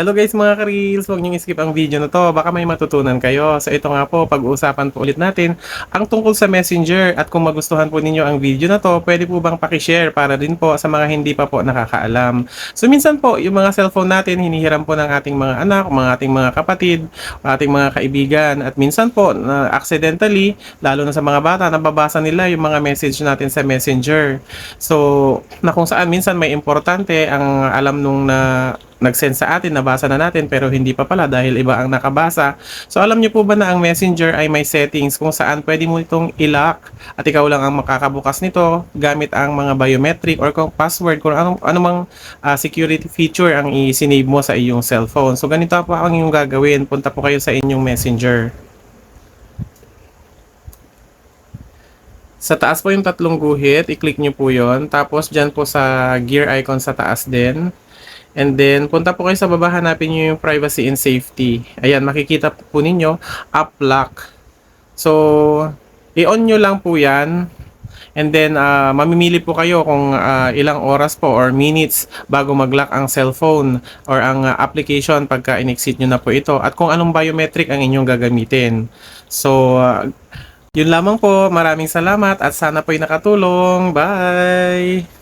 Hello guys mga ka-reels, huwag niyong skip ang video na to, baka may matutunan kayo. So ito nga po, pag-uusapan po ulit natin ang tungkol sa messenger at kung magustuhan po ninyo ang video na to, pwede po bang pakishare para din po sa mga hindi pa po nakakaalam. So minsan po, yung mga cellphone natin, hinihiram po ng ating mga anak, mga ating mga kapatid, ating mga kaibigan at minsan po, na accidentally, lalo na sa mga bata, nababasa nila yung mga message natin sa messenger. So, na kung saan minsan may importante ang alam nung na nag-send sa atin, nabasa na natin pero hindi pa pala dahil iba ang nakabasa. So alam niyo po ba na ang Messenger ay may settings kung saan pwede mo itong i-lock at ikaw lang ang makakabukas nito gamit ang mga biometric or kung password kung anong anumang ah, security feature ang i-sinave mo sa iyong cellphone. So ganito po ang inyong gagawin. Punta po kayo sa inyong Messenger. Sa taas po yung tatlong guhit, i-click nyo po yon. Tapos dyan po sa gear icon sa taas din. And then, punta po kayo sa baba, hanapin nyo yung privacy and safety. Ayan, makikita po ninyo, app lock. So, i-on nyo lang po yan. And then, ah, mamimili po kayo kung ah, ilang oras po or minutes bago mag-lock ang cellphone or ang ah, application pagka in-exit nyo na po ito. At kung anong biometric ang inyong gagamitin. So, ah, yun lamang po. Maraming salamat at sana po'y nakatulong. Bye!